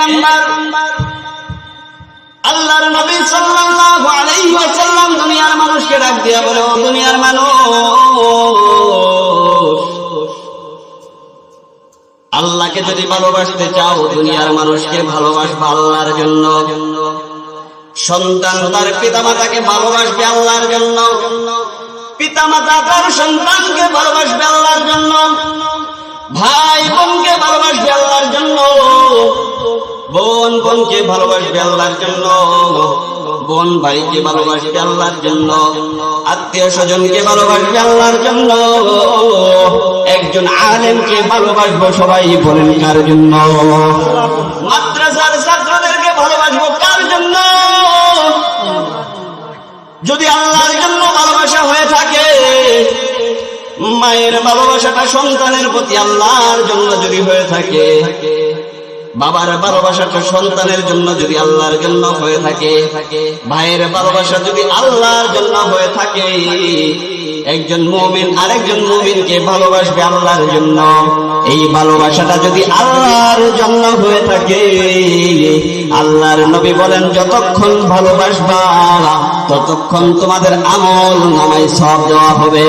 Number. আল্লাহর নবী সাল্লাল্লাহু আলাইহি ওয়াসাল্লাম দুনিয়ার মানুষকে ডাক দিয়া বলে, ও দুনিয়ার মানুষ, আল্লাহকে যদি ভালোবাসতে চাও, দুনিয়ার মানুষকে ভালোবাসবে আল্লাহর জন্য। সন্তান তার পিতামাতাকে ভালোবাসবে আল্লাহর জন্য। পিতামাতা তার সন্তানকে ভালোবাসবে আল্লাহর জন্য। ভাই বোনকে ভালোবাসবে বোনকে ভালোবাসবে আল্লাহর জন্য। বোন ভাইকে ভালোবাসবে আল্লাহর জন্য। আত্মীয় স্বজনকে ভালোবাসবে আল্লাহর জন্য। একজন আলেমকে ভালোবাসবো সবাই বলেন কার জন্য? মাদ্রাসার ছাত্রদেরকে ভালোবাসবো কার জন্য? যদি আল্লাহর জন্য ভালোবাসা হয়ে থাকে, মায়ের ভালোবাসাটা সন্তানের প্রতি আল্লাহর জন্য যদি হয়ে থাকে বাবার ভালোবাসাটা সন্তানের জন্য যদি আল্লাহর জন্য হয়ে থাকে, ভাইয়ের ভালোবাসা যদি আল্লাহর জন্য হয়ে থাকে, একজন মুমিন আরেকজন মুমিনকে ভালোবাসবে আল্লাহর জন্য। এই ভালোবাসাটা যদি আল্লাহর জন্য হয়ে থাকে, আল্লাহর নবী বলেন, যতক্ষণ ভালোবাসবা, ততক্ষণ তোমাদের আমল নামাই সব দেওয়া হবে।